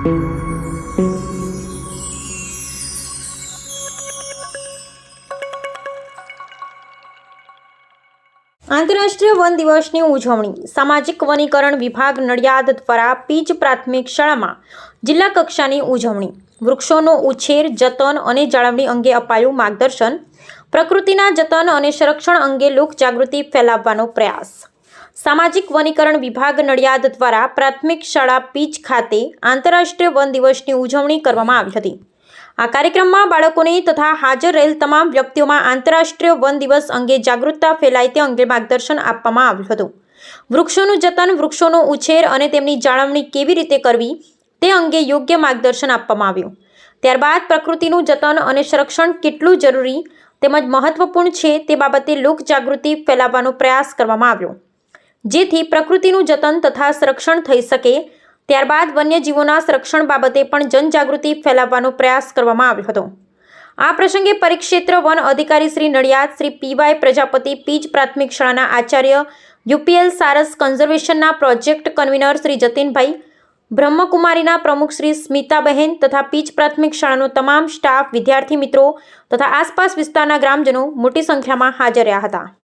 આંતરરાષ્ટ્રીય વન દિવસની ઉજવણી. સામાજિક વનીકરણ વિભાગ નડિયાદ દ્વારા પીચ પ્રાથમિક શાળામાં જિલ્લા કક્ષાની ઉજવણી. વૃક્ષોનો ઉછેર, જતન અને જાળવણી અંગે અપાયું માર્ગદર્શન. પ્રકૃતિના જતન અને સંરક્ષણ અંગે લોકજાગૃતિ ફેલાવવાનો પ્રયાસ. સામાજિક વનીકરણ વિભાગ નડિયાદ દ્વારા પ્રાથમિક શાળા પીચ ખાતે આંતરરાષ્ટ્રીય વન દિવસની ઉજવણી કરવામાં આવી હતી. આ કાર્યક્રમમાં બાળકોને તથા હાજર રહેલ તમામ વ્યક્તિઓમાં આંતરરાષ્ટ્રીય વન દિવસ અંગે જાગૃતતા ફેલાય તે અંગે માર્ગદર્શન આપવામાં આવ્યું હતું. વૃક્ષોનું જતન, વૃક્ષોનો ઉછેર અને તેમની જાળવણી કેવી રીતે કરવી તે અંગે યોગ્ય માર્ગદર્શન આપવામાં આવ્યું. ત્યારબાદ પ્રકૃતિનું જતન અને સંરક્ષણ કેટલું જરૂરી તેમજ મહત્વપૂર્ણ છે તે બાબતે લોકજાગૃતિ ફેલાવવાનો પ્રયાસ કરવામાં આવ્યો. જેથી પ્રકૃતિનું જતન તથા સંરક્ષણ થઈ શકે. ત્યારબાદ વન્યજીવોના સંરક્ષણ બાબતે પણ જનજાગૃતિ ફેલાવવાનો પ્રયાસ કરવામાં આવ્યો હતો. આ પ્રસંગે પરિક્ષેત્ર વન અધિકારી શ્રી નડિયાદ શ્રી પીવાય પ્રજાપતિ પીજ પ્રાથમિક શાળાના આચાર્ય યુપીએલ સારસ કન્ઝર્વેશનના પ્રોજેક્ટ કન્વીનર શ્રી જતીનભાઈ, બ્રહ્મકુમારીના પ્રમુખ શ્રી સ્મિતાબહેન તથા પીચ પ્રાથમિક શાળાનો તમામ સ્ટાફ, વિદ્યાર્થી મિત્રો તથા આસપાસ વિસ્તારના ગ્રામજનો મોટી સંખ્યામાં હાજર રહ્યા હતા.